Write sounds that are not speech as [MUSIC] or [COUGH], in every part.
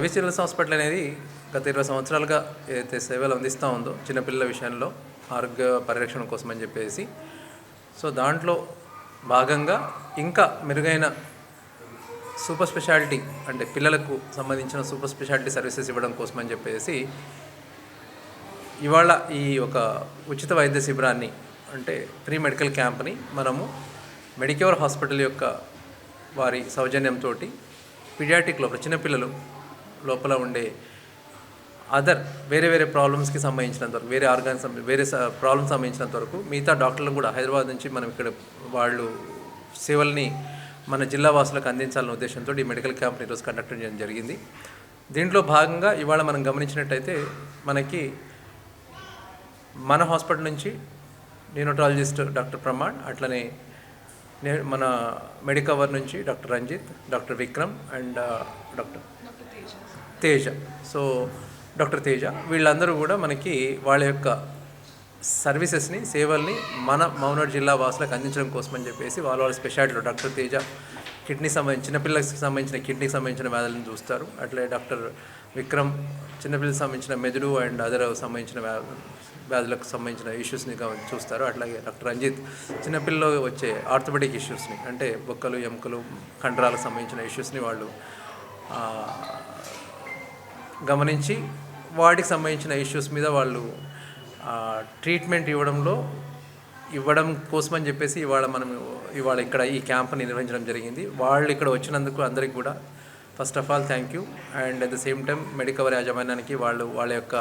Ravi children's hospital అనేది గత ఇరవై సంవత్సరాలుగా ఏదైతే సేవలు అందిస్తూ ఉందో చిన్నపిల్లల విషయంలో ఆరోగ్య పరిరక్షణ కోసం అని చెప్పేసి సో దాంట్లో భాగంగా ఇంకా మెరుగైన సూపర్ స్పెషాలిటీ అంటే పిల్లలకు సంబంధించిన సూపర్ స్పెషాలిటీ సర్వీసెస్ ఇవ్వడం కోసం అని చెప్పేసి ఇవాళ ఈ ఒక ఉచిత వైద్య శిబిరాన్ని అంటే ప్రీ మెడికల్ క్యాంప్ని మనము మెడిక్యూర్ హాస్పిటల్ యొక్క వారి సౌజన్యంతో పీడియాటిక్లో చిన్నపిల్లలు లోపల ఉండే అదర్ వేరే వేరే ప్రాబ్లమ్స్కి సంబంధించినంత వరకు వేరే ఆర్గాన్స్ వేరే ప్రాబ్లమ్స్ సంబంధించినంత వరకు మిగతా డాక్టర్లు కూడా హైదరాబాద్ నుంచి మనం ఇక్కడ వాళ్ళు సేవల్ని మన జిల్లా వాసులకు అందించాలనే ఉద్దేశంతో ఈ మెడికల్ క్యాంప్ని ఈరోజు కండక్ట్ చేయడం జరిగింది. దీంట్లో భాగంగా ఇవాళ మనం గమనించినట్టయితే మనకి మన హాస్పిటల్ నుంచి న్యూనటాలజిస్ట్ డాక్టర్ ప్రమాణ్ అట్లనే మన మెడికవర్ నుంచి doctor Ranjith doctor Vikram and uh, doctor Teja. So doctor Teja వీళ్ళందరూ కూడా మనకి వాళ్ళ యొక్క సర్వీసెస్ని సేవల్ని మన మౌనాడు జిల్లా వాసులకు అందించడం కోసం అని చెప్పేసి వాళ్ళ వాళ్ళ స్పెషాలిటీలో డాక్టర్ తేజ కిడ్నీ సంబంధించి చిన్నపిల్లలకు సంబంధించిన కిడ్నీకి సంబంధించిన వ్యాధులను చూస్తారు. అట్లే డాక్టర్ విక్రమ్ చిన్నపిల్లలకు సంబంధించిన మెదడు అండ్ అదర్ సంబంధించిన వ్యాధులకు సంబంధించిన ఇష్యూస్ని చూస్తారు. అట్లాగే డాక్టర్ రంజిత్ చిన్నపిల్లలు వచ్చే ఆర్థోపెటిక్ ఇష్యూస్ని అంటే బొక్కలు ఎముకలు కండరాలకు సంబంధించిన ఇష్యూస్ని వాళ్ళు గమనించి వాటికి సంబంధించిన ఇష్యూస్ మీద వాళ్ళు ట్రీట్మెంట్ ఇవ్వడంలో ఇవ్వడం కోసమని చెప్పేసి ఇవాళ మనం ఇవాళ ఇక్కడ ఈ క్యాంప్ని నిర్వహించడం జరిగింది. వాళ్ళు ఇక్కడ వచ్చినందుకు అందరికి కూడా first of all thank you and at the same time Medicover యాజమాన్యానికి వాళ్ళు వాళ్ళ యొక్క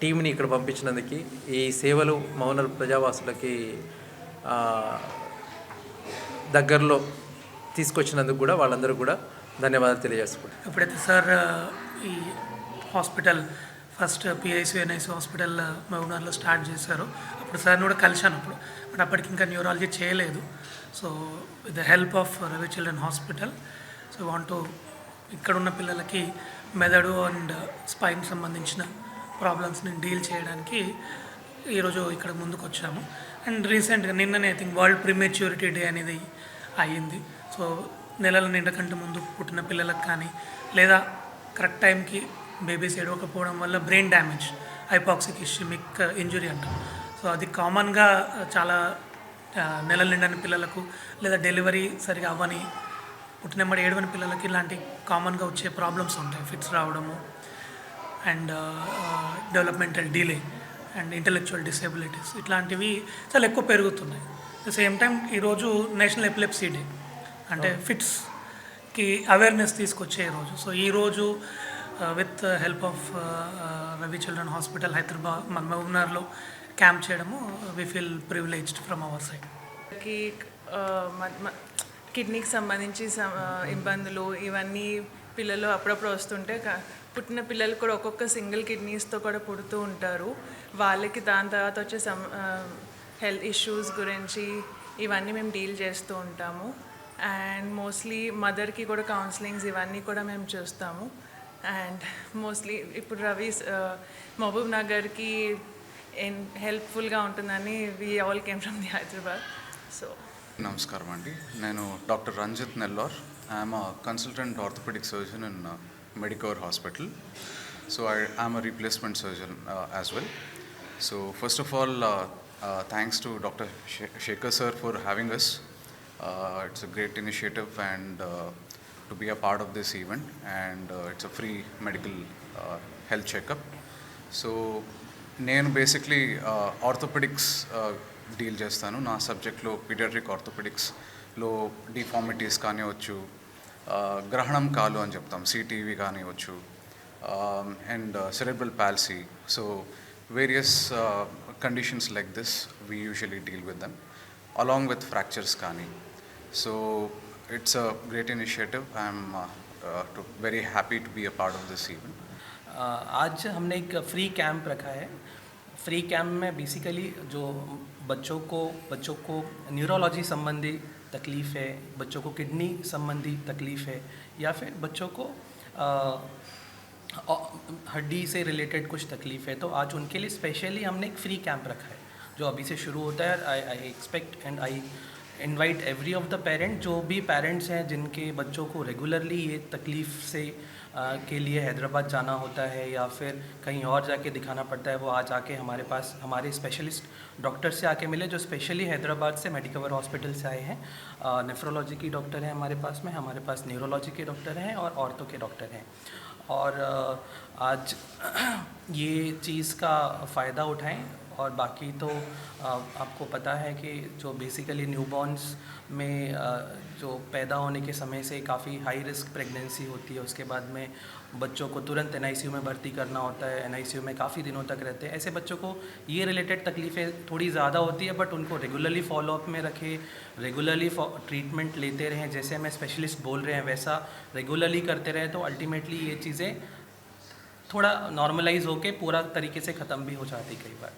టీంని ఇక్కడ పంపించినందుకు ఈ సేవలు మౌన ప్రజావాసులకి దగ్గరలో తీసుకొచ్చినందుకు కూడా వాళ్ళందరూ కూడా ధన్యవాదాలు తెలియజేసుకుంటాను ఎప్పుడైతే సార్ ఈ hospital first PIC NIC hospital మహబూబ్నగర్లో start చేశారు. అప్పుడు సార్ని కూడా కలిశాను అప్పుడు. బట్ అప్పటికి ఇంకా న్యూరాలజీ చేయలేదు. So with the help of Ravi children hospital so want ఇక్కడ ఉన్న పిల్లలకి మెదడు అండ్ స్పైన్ సంబంధించిన ప్రాబ్లమ్స్ని డీల్ చేయడానికి ఈరోజు ఇక్కడ ముందుకు వచ్చాము. అండ్ రీసెంట్గా నిన్ననే I think world prematurity day అనేది అయ్యింది. సో నెలల నిండకంటే ముందు పుట్టిన పిల్లలకు కానీ లేదా కరెక్ట్ టైంకి బేబీస్ ఎడవకపోవడం వల్ల brain damage hypoxic ischaemic injury అంటాం. సో అది కామన్గా uh, చాలా uh, నెలలు నిండని పిల్లలకు లేదా డెలివరీ సరిగా అవ్వని పుట్టినమ్మడి ఏడవని పిల్లలకి ఇలాంటి కామన్గా వచ్చే ప్రాబ్లమ్స్ ఉంటాయి. ఫిట్స్ రావడము and developmental delay and intellectual disabilities ఇట్లాంటివి చాలా ఎక్కువ పెరుగుతున్నాయి. ద సేమ్ టైం ఈరోజు నేషనల్ ఎపిలెప్సీ డే అంటే ఫిట్స్కి అవేర్నెస్ తీసుకొచ్చే రోజు. సో ఈరోజు with help of Ravi children hospital Hyderabad మన మహబూబ్నగర్లో క్యాంప్ చేయడము we feel privileged from our side. కిడ్నీకి సంబంధించి ఇబ్బందులు ఇవన్నీ పిల్లలు అప్పుడప్పుడు వస్తుంటే పుట్టిన పిల్లలు కూడా ఒక్కొక్క సింగిల్ కిడ్నీస్తో కూడా పుడుతూ ఉంటారు. వాళ్ళకి దాని తర్వాత వచ్చే సమ్ హెల్త్ ఇష్యూస్ గురించి ఇవన్నీ మేము డీల్ చేస్తూ ఉంటాము. అండ్ మోస్ట్లీ మదర్కి కూడా కౌన్సిలింగ్స్ ఇవన్నీ కూడా మేము చూస్తాము. అండ్ మోస్ట్లీ ఇప్పుడు రవి మహబూబ్ నగర్కి హెల్ప్ఫుల్గా ఉంటుందని we all came from the Hyderabad so నమస్కారం అండి. నేను doctor Ranjith Nellore. I'm a consultant orthopaedic surgeon in Medicover hospital so I I'm a replacement surgeon as well so first of all thanks to doctor Shekhar sir for having us it's a great initiative and to be a part of this event and it's a free medical health checkup so నేను basically orthopaedics deal చేస్తాను నా సబ్జెక్ట్లో paediatric ఆర్థోపెడిక్స్లో deformities కానివచ్చు ఆ, గ్రహణం కాలు అని చెప్తాం CTV కానివచ్చు and cerebral palsy so various conditions like this we usually deal with them along with fractures కానీ So it's a great initiative. I'm uh, uh, very happy to be a part of this event. Uh, आज हमने एक free camp रखा है free camp में basically जो बच्चों को बच्चों को न्यूरोलॉजी संबंधी तकलीफ़ है बच्चों को किडनी संबंधी तकलीफ़ है या फिर बच्चों को uh, हड्डी से रिलेटेड कुछ तकलीफ़ है तो आज उनके लिए स्पेशली हमने एक फ्री कैंप रखा है जो अभी से शुरू होता है I I expect and I invite every of the parent जो भी पेरेंट्स हैं जिनके बच्चों को रेगुलरली ये तकलीफ़ से अ, के लिए हैदराबाद जाना होता है या फिर कहीं और जाके दिखाना पड़ता है वो आज आके हमारे पास हमारे स्पेशलिस्ट डॉक्टर से आके मिले जो स्पेशली हैदराबाद से मेडिकवर हॉस्पिटल से आए हैं। नेफ्रोलॉजी की डॉक्टर हैं हमारे पास में हमारे पास न्यूरोलॉजी के डॉक्टर हैं और ऑर्थो के डॉक्टर हैं। और आज [CLEARS THROAT] ये चीज़ का फ़ायदा उठाएँ और बाकी तो आपको पता है कि जो बेसिकली न्यूबॉर्न्स में जो पैदा होने के समय से काफ़ी हाई रिस्क प्रेगनेंसी होती है, उसके बाद में बच्चों को तुरंत एनआईसीयू में भर्ती करना होता है एनआईसीयू में काफ़ी दिनों तक रहते हैं। ऐसे बच्चों को ये रिलेटेड तकलीफ़ें थोड़ी ज़्यादा होती है बट उनको रेगुलरली फॉलोअप में रखें रेगुलरली ट्रीटमेंट लेते रहें। जैसे हमें स्पेशलिस्ट बोल रहे हैं, वैसा रेगुलरली करते रहें तो अल्टीमेटली ये चीज़ें थोड़ा नॉर्मलाइज होके पूरा तरीके से ख़त्म भी हो जाती कई बार।